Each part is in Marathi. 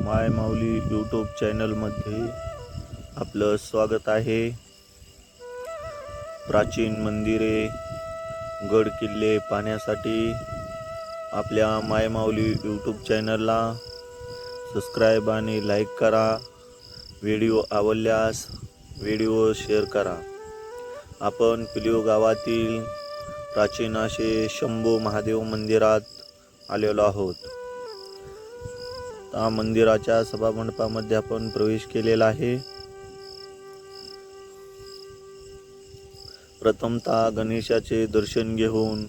माय माऊली यूट्यूब चॅनलमध्ये आपलं स्वागत आहे. प्राचीन मंदिरे गड किल्ले पाहण्यासाठी आपल्या माय माऊली यूट्यूब चॅनलला सबस्क्राईब आणि लाईक करा. व्हिडिओ आवडल्यास व्हिडिओ शेअर करा. आपण पिलिओ गावातील प्राचीन असे शंभू महादेव मंदिरात आलेलो आहोत. मंदिराच्या सभामंडपामध्ये आपण प्रवेश केलेला आहे. प्रथमतः गणेशाचे दर्शन घेऊन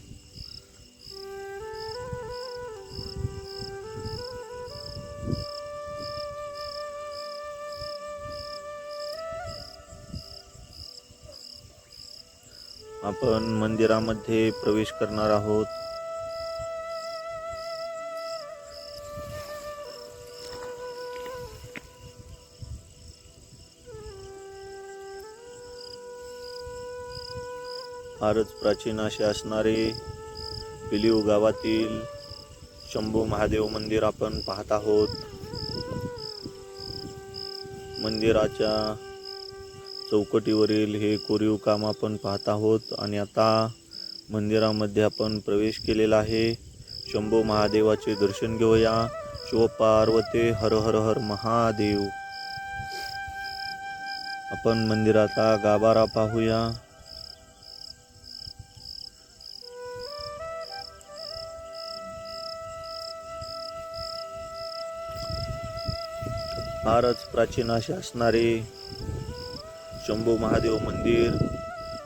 आपण मंदिरामध्ये प्रवेश करणार आहोत. फारच प्राचीन असे असणारे पिलिव गावातील शंभू महादेव मंदिर आपण पाहत आहोत. मंदिराच्या चौकटीवरील हे कोरीव काम आपण पाहत आहोत आणि आता मंदिरामध्ये आपण प्रवेश केलेला आहे. शंभू महादेवाचे दर्शन घेऊया. शिवपार्वते हर हर हर महादेव. आपण मंदिराचा गाभारा पाहूया. फारच प्राचीन असे असणारे शंभू महादेव मंदिर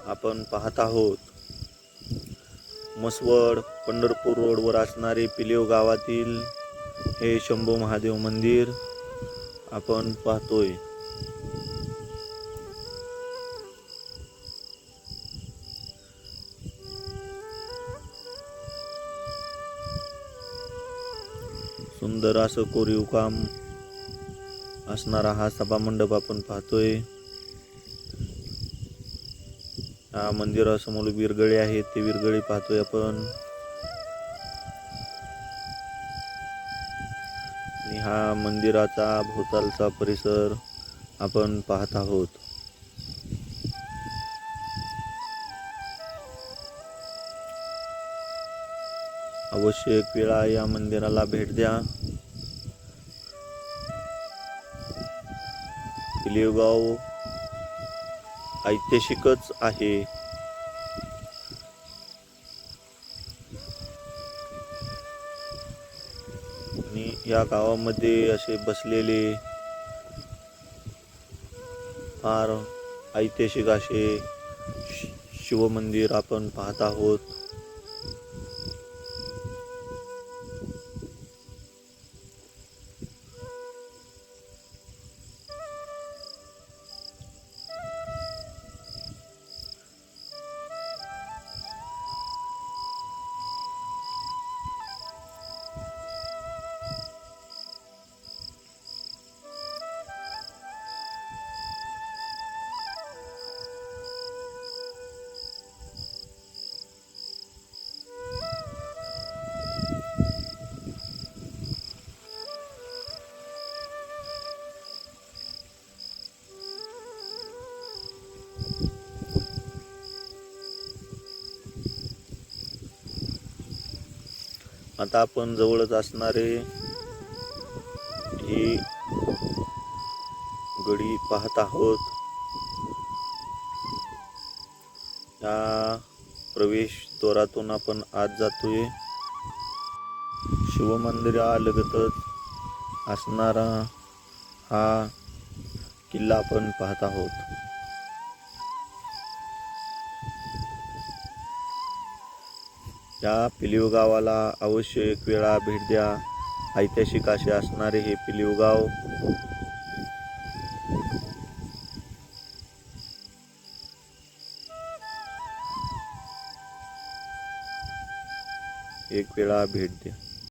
आपण पाहत आहोत. मसवड पंढरपूर रोडवर असणारे पिलेव गावातील हे शंभू महादेव मंदिर आपण पाहतोय. सुंदर असं कोरीव काम असणारा हा सभामंडप आपण पाहतोय. हा मंदिरासमोर विरगळे आहेत ते विरगळे पाहतोय आपण. हा मंदिराचा भोवतालचा परिसर आपण पाहत आहोत. आवश्यक वेळा या मंदिराला भेट द्या. पिलिवगाव ऐतिहासिकच आहे. आणि या गावामध्ये असे बसलेले फार ऐतिहासिक असे शिवमंदिर आपण पाहत आहोत. आता आपण जवळच असणारे ही गडी पाहत आहोत. या प्रवेश द्वारातून आपण आत जातोय. शिवमंदिरालगतच असणारा हा किल्ला आपण पाहत आहोत. या पिलिव गावाला अवश्य एक वेळा भेट द्या. ऐतिहासिक असे असणारे हे पिलिव गाव एक वेळा भेट द्या.